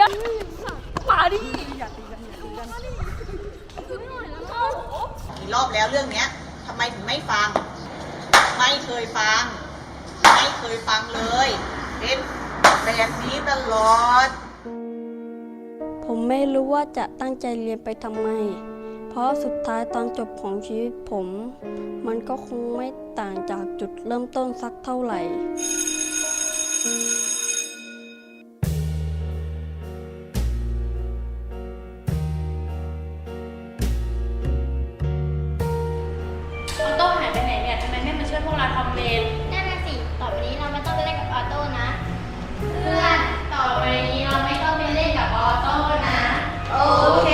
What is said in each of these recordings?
อะมาดิอย่าตีกันกี่รอบแล้วเรื่องเนี้ยทำไมถึงไม่ฟัง ไม่เคยฟัง ไม่เคยฟังเลยเป็นแบบนี้ตลอด ผมไม่รู้ว่าจะตั้งใจเรียนไปทำไม เพราะสุดท้ายตอนจบของชีวิตผม มันก็คงไม่ต่างจากจุดเริ่มต้นสักเท่าไหร่ วยพวกเราทำเวรนั่นน่ะสิ ต่อไปนี้เราไม่ต้องไปเล่นกับออโต้นะ เพื่อน ต่อไปนี้เราไม่ต้องไปเล่นกับออโต้นะ โอเค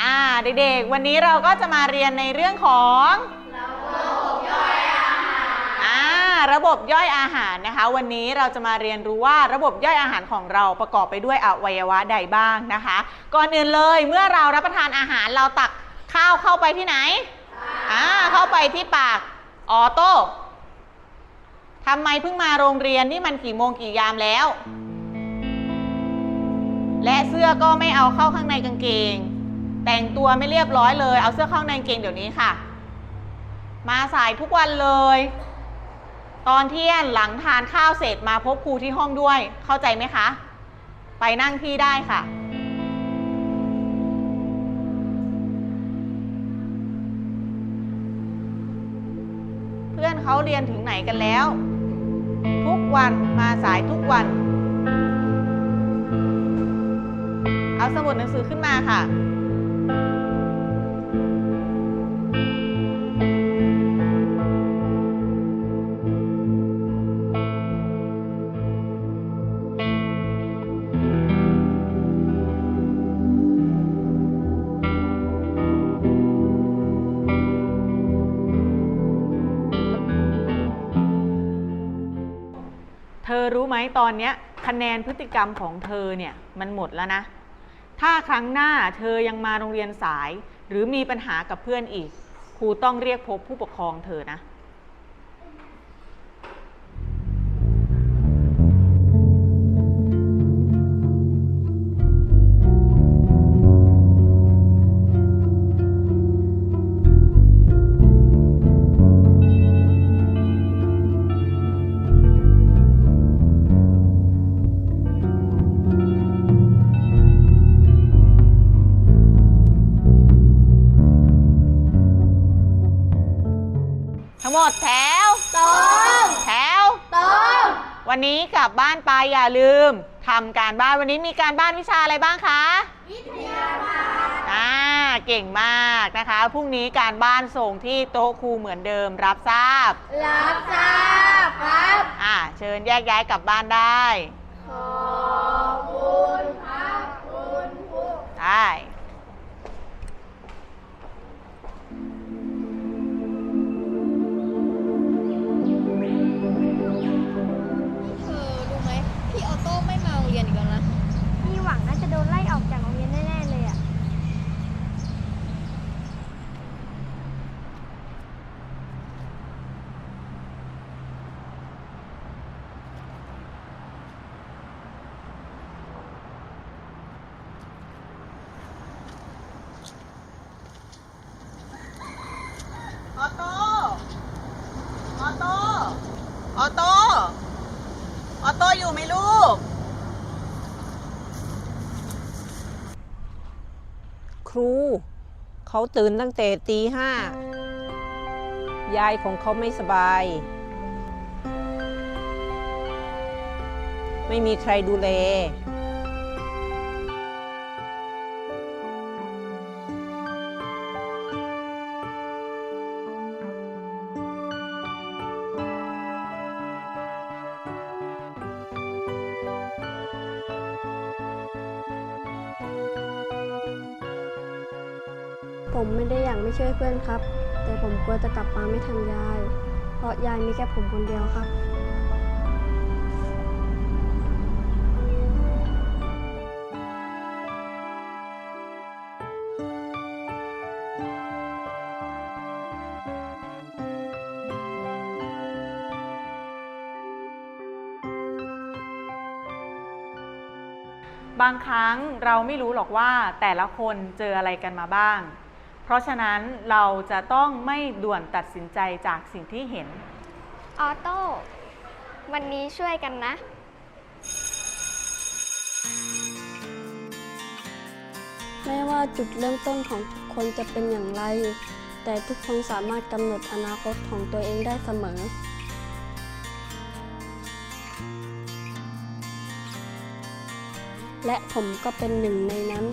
อ่าเด็กๆ วันนี้เราก็จะมาเรียนในเรื่องของ ระบบย่อยอาหารนะคะ วันนี้เราจะมาเรียนรู้ว่าระบบย่อยอาหารของเราประกอบไปด้วยอวัยวะใดบ้างนะคะ ก่อนอื่นเลยเมื่อเรารับประทานอาหารเราตักข้าวเข้าไปที่ไหนอ่าเข้าไปที่ปากออโต้ทำไมเพิ่งมาโรงเรียนนี่มันกี่โมงกี่ยามแล้ว และเสื้อก็ไม่เอาเข้าข้างในกางเกง แต่งตัวไม่เรียบร้อยเลย เอาเสื้อเข้าในกางเกงเดี๋ยวนี้ค่ะ มาสายทุกวันเลย ตอนเที่ยงหลังทานข้าวเสร็จมาพบครูที่ห้องด้วย เข้าใจไหมคะ ไปนั่งที่ได้ค่ะเพื่อนเขาเรียนถึงไหนกันแล้ว ทุกวันมาสายทุกวัน เอาสมุดหนังสือขึ้นมาค่ะ ธอรู้ไหมตอนเนี้ยคะแนนพฤติกรรมของเธอเนี่ยมันหมดแล้วนะ ถ้าครั้งหน้าเธอยังมาโรงเรียนสาย หรือมีปัญหากับเพื่อนอีกครูต้องเรียกพบผู้ปกครองเธอนะ ทั้งหมดแถวตรงแถวตรงวันนี้กลับบ้านไปอย่าลืมทำการบ้านวันนี้มีการบ้านวิชาอะไรบ้างคะวิทยาศาสตร์อ่าเก่งมากนะคะพรุ่งนี้การบ้านส่งที่โต๊ะครูเหมือนเดิมรับทราบ รับทราบครับอ่าเชิญแยกย้ายกลับบ้านได้ขอ งน่าจะโดนไล่ออกจากโรงเรียนแน่ๆเลยอะ ออโต้ ออโต้ ออโต้ ออโต้อยู่ไหมลูก ครู เขาตื่นตั้งแต่ตีห้ายายของเขาไม่สบาย ไม่มีใครดูแล ผมไม่ได้อยากไม่ช่วยเพื่อนครับ แต่ผมกลัวจะกลับมาไม่ทันยาย เพราะยายมีแค่ผมคนเดียวครับ บางครั้งเราไม่รู้หรอกว่าแต่ละคนเจออะไรกันมาบ้าง ราะฉะนั้นเราจะต้องไม่ด่วนตัดสินใจจากสิ่งที่เห็น ออโต้ วันนี้ช่วยกันนะ ไม่ว่าจุดเริ่มต้นของทุกคนจะเป็นอย่างไร แต่ทุกคนสามารถกำหนดอนาคตของตัวเองได้เสมอ และผมก็เป็นหนึ่งในนั้น